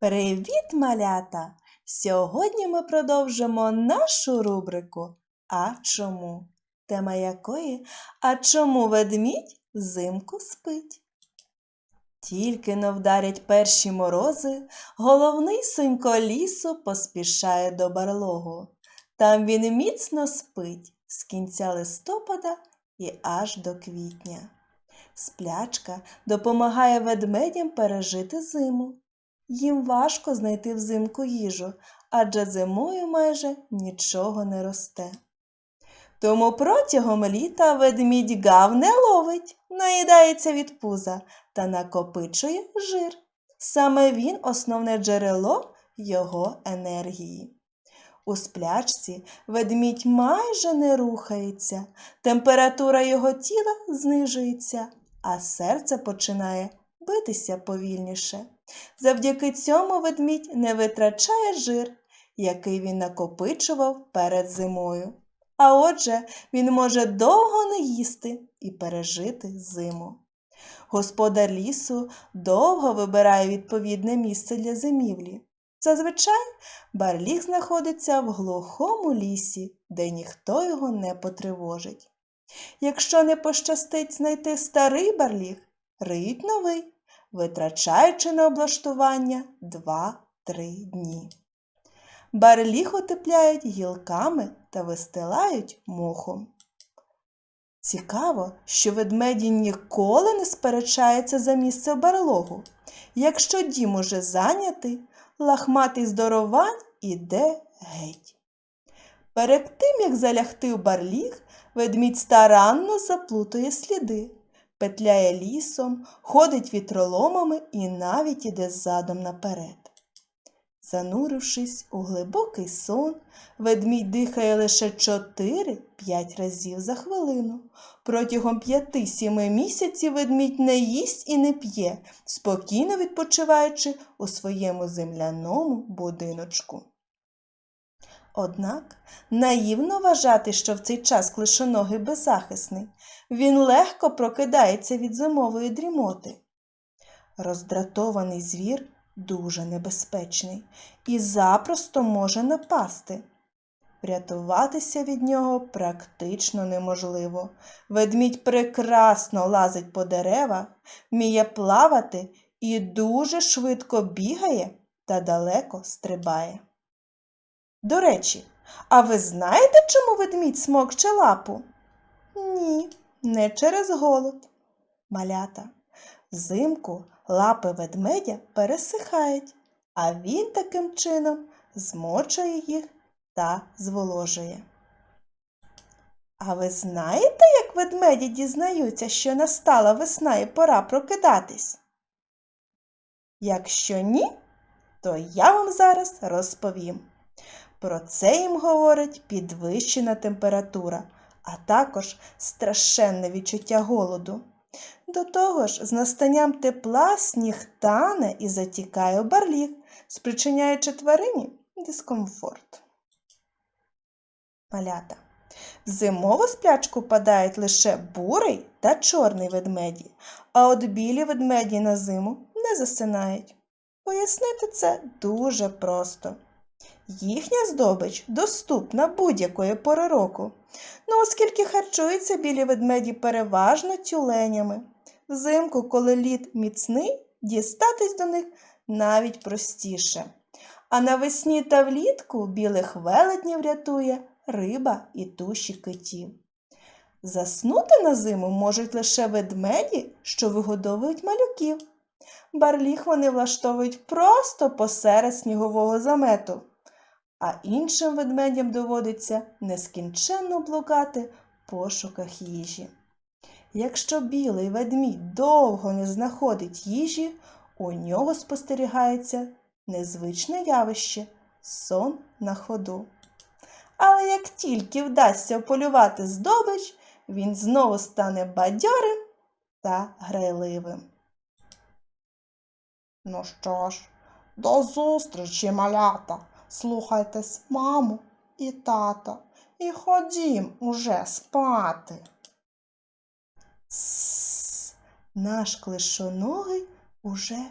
Привіт, малята! Сьогодні ми продовжимо нашу рубрику А чому? Тема якої А чому ведмідь взимку спить? Тільки но вдарять перші морози, головний сонько лісу поспішає до барлогу. Там він міцно спить з кінця листопада і аж до квітня. Сплячка допомагає ведмедям пережити зиму. Їм важко знайти взимку їжу, адже зимою майже нічого не росте. Тому протягом літа ведмідь гав не ловить, наїдається від пуза та накопичує жир. Саме він основне джерело його енергії. У сплячці ведмідь майже не рухається, температура його тіла знижується, а серце починає битися повільніше. Завдяки цьому ведмідь не витрачає жир, який він накопичував перед зимою. А отже, він може довго не їсти і пережити зиму. Господар лісу довго вибирає відповідне місце для зимівлі. Зазвичай барліг знаходиться в глухому лісі, де ніхто його не потривожить. Якщо не пощастить знайти старий барліг, риють новий, витрачаючи на облаштування 2-3 дні. Барліг утепляють гілками та вистилають мохом. Цікаво, що ведмеді ніколи не сперечаються за місце барлогу. Якщо дім уже зайнятий, лахматий здоровань іде геть. Перед тим, як залягти в барліг, ведмідь старанно заплутує сліди, петляє лісом, ходить вітроломами і навіть іде задом наперед. Занурившись у глибокий сон, ведмідь дихає лише 4-5 разів за хвилину. Протягом 5-7 місяців ведмідь не їсть і не п'є, спокійно відпочиваючи у своєму земляному будиночку. Однак наївно вважати, що в цей час клишоногий беззахисний, він легко прокидається від зимової дрімоти. Роздратований звір дуже небезпечний і запросто може напасти. Врятуватися від нього практично неможливо. Ведмідь прекрасно лазить по деревах, вміє плавати і дуже швидко бігає та далеко стрибає. До речі, а ви знаєте, чому ведмідь смокче лапу? Ні, не через голод. Малята. Взимку лапи ведмедя пересихають, а він таким чином змочує їх та зволожує. А ви знаєте, як ведмеді дізнаються, що настала весна і пора прокидатись? Якщо ні, то я вам зараз розповім. Про це їм говорить підвищена температура, а також страшенне відчуття голоду. До того ж, з настанням тепла сніг тане і затікає у барліг, спричиняючи тварині дискомфорт. Малята. В зимову сплячку падають лише бурий та чорний ведмеді, а от білі ведмеді на зиму не засинають. Пояснити це дуже просто. Їхня здобич доступна будь-якої пори року. Ну, оскільки харчуються білі ведмеді переважно тюленями. Взимку, коли лід міцний, дістатись до них навіть простіше. А навесні та влітку білих велетнів рятує риба і туші китів. Заснути на зиму можуть лише ведмеді, що вигодовують малюків. Барліг вони влаштовують просто посеред снігового замету, а іншим ведмедям доводиться нескінченно блукати в пошуках їжі. Якщо білий ведмідь довго не знаходить їжі, у нього спостерігається незвичне явище сон на ходу. Але як тільки вдасться полювати здобич, він знову стане бадьорим та грайливим. Ну що ж, до зустрічі, малята. Слухайтесь маму і тато І ходім уже спати. Наш клишоногий уже